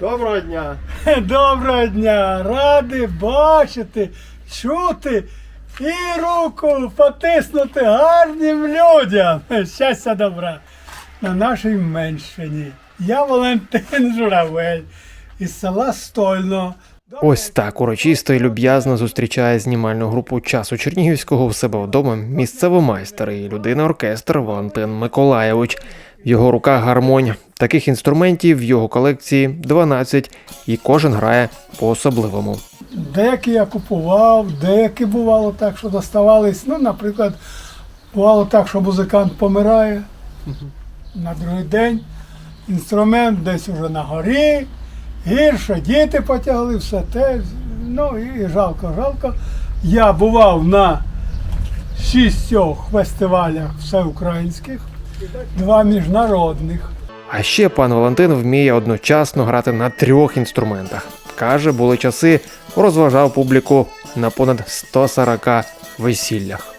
Доброго дня. Доброго дня! Радий бачити, чути і руку потиснути гарним людям. Щастя добра на нашій меншині. Я Валентин Журавель із села Стольно. Ось так урочисто і люб'язно зустрічає знімальну групу часу Чернігівського в себе вдома місцевий майстер і людина оркестр Валентин Миколаєвич. В його руках гармонь. Таких інструментів в його колекції 12, і кожен грає по-особливому. Деякі я купував, деякі бувало так, що доставались. Ну, наприклад, бувало так, що музикант помирає на другий день. Інструмент десь уже на горі, гірше, діти потягли, все те. Ну і жалко, жалко. Я бував на шістьох фестивалях всеукраїнських, два міжнародних. А ще пан Валентин вміє одночасно грати на трьох інструментах. Каже, були часи, розважав публіку на понад 140 весіллях.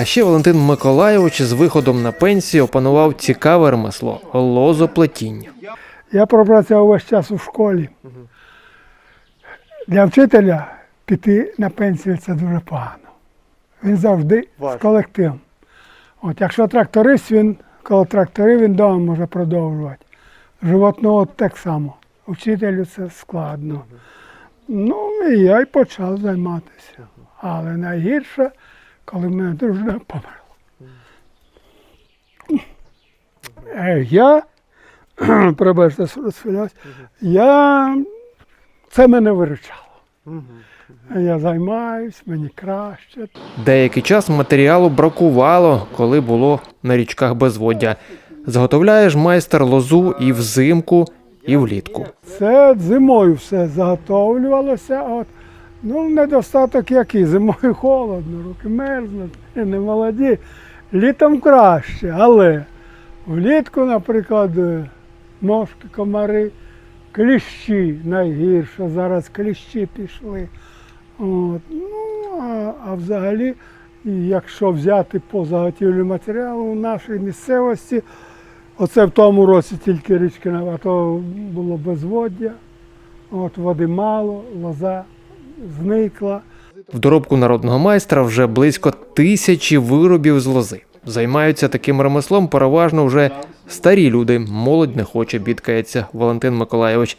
А ще Валентин Миколайович з виходом на пенсію опанував цікаве ремесло лозоплетіння. Я пропрацював весь час у школі. Для вчителя піти на пенсію це дуже погано. Він завжди з колективом. От якщо тракторист, він коло тракторів він вдома може продовжувати. Животного так само. Вчителю це складно. Ну, і я й почав займатися. Але найгірше, коли в мене дружина померла. Е, Я пробачте, розхвилювався. Я це мене виручало. Я займаюсь, мені краще. Деякий час матеріалу бракувало, коли було на річках безводдя. Заготовляєш майстер лозу і взимку, і влітку. Це зимою все заготовлювалося. От. Ну, недостаток який. Зимою холодно, руки мерзнуть, не молоді. Літом краще, але влітку, наприклад, е, мошки, комари, кліщі найгірше. Зараз кліщі пішли. От. Ну, а, а взагалі, якщо взяти по заготівлі матеріалу у нашій місцевості, оце в тому році тільки річки, а то було безводдя, от води мало, лоза зникла. В доробку народного майстра вже близько тисячі виробів з лози. Займаються таким ремеслом переважно вже старі люди. Молодь не хоче, бідкається Валентин Миколайович.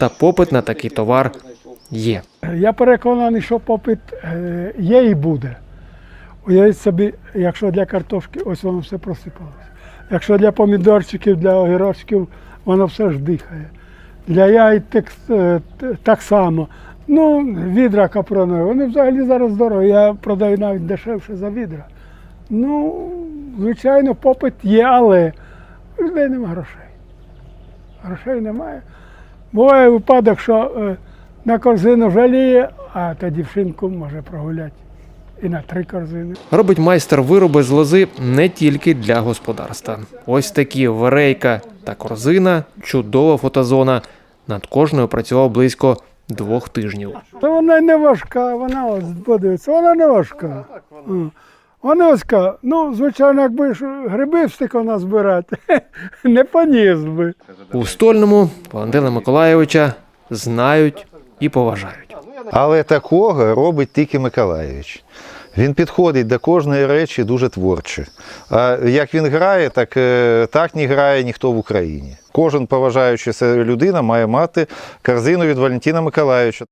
Та попит на такий товар є. Я переконаний, що попит е, є і буде. Уявіть собі, якщо для картошки, ось воно все просипалося. Якщо для помідорчиків, для огірочків, воно все ж дихає. Для так, е, так само. Ну, відра капронові, вони взагалі зараз дорогі. Я продаю навіть дешевше за відра. Ну, звичайно, попит є, але у людей немає грошей. Грошей немає. Буває випадок, що е, на корзину жаліє, а та дівчинку може прогуляти і на три корзини. Робить майстер вироби з лози не тільки для господарства. Ось такі верейка та корзина, чудова фотозона. Над кожною працював близько двох тижнів. Та вона не важка, вона ось подивиться, вона не важка. Вона ось ну, звичайно, якби ж гриби встиг вона збирати, не поніс би. У стольному Валентина Миколайовича знають і поважають. Але такого робить тільки Миколаєвич. Він підходить до кожної речі дуже творче. А як він грає, так, е, так не грає ніхто в Україні. Кожен поважаючи себе людина має мати корзину від Валентина Миколаєвича.